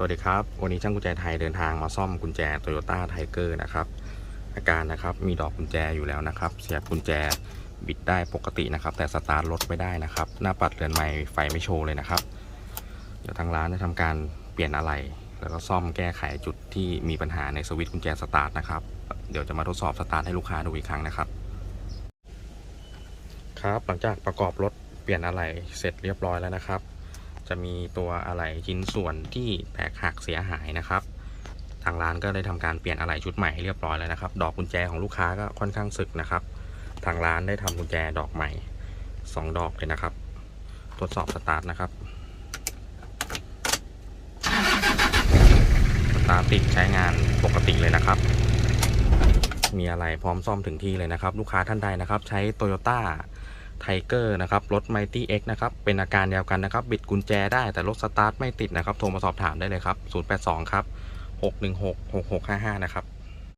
สวัสดีครับ วันนี้ช่างกุญแจไทยเดินทางมาซ่อมกุญแจ Toyota Tiger นะครับ อาการนะครับมีดอกกุญแจอยู่แล้วนะครับ เสียบกุญแจบิดได้ปกตินะครับ แต่สตาร์ทรถไม่ได้นะครับ หน้าปัดเรือนใหม่ไฟไม่โชว์เลยนะครับ เดี๋ยวทางร้านจะทำการเปลี่ยนอะไหล่แล้วก็ซ่อมแก้ไขจุดที่มีปัญหาในสวิตช์กุญแจสตาร์ทนะครับ เดี๋ยวจะมาทดสอบสตาร์ทให้ลูกค้าดูอีกครั้งนะครับ ครับ หลังจากประกอบรถเปลี่ยนอะไหล่เสร็จเรียบร้อยแล้วนะครับ จะมีตัวอะไหล่ชิ้นส่วนที่แตกหักเสียหายนะครับ ทางร้านก็ได้ทำการเปลี่ยนอะไหล่ชุดใหม่ให้เรียบร้อยแล้วนะครับ ดอกกุญแจของลูกค้าก็ค่อนข้างสึกนะครับ ทางร้านได้ทำกุญแจดอกใหม่ 2 ดอกเลยนะครับ ทดสอบสตาร์ทนะครับสตาร์ทติดใช้งานปกติเลยนะครับ มีอะไรพร้อมซ่อมถึงที่เลยนะครับ ลูกค้าท่านใดนะครับ ใช้ Toyota ไทเกอร์นะครับ รถ Mighty X นะครับ เป็นอาการเดียวกันนะครับ บิดกุญแจได้แต่รถสตาร์ทไม่ติดนะครับ โทรมาสอบถามได้เลยครับ 082 ครับ 616 6655 นะครับ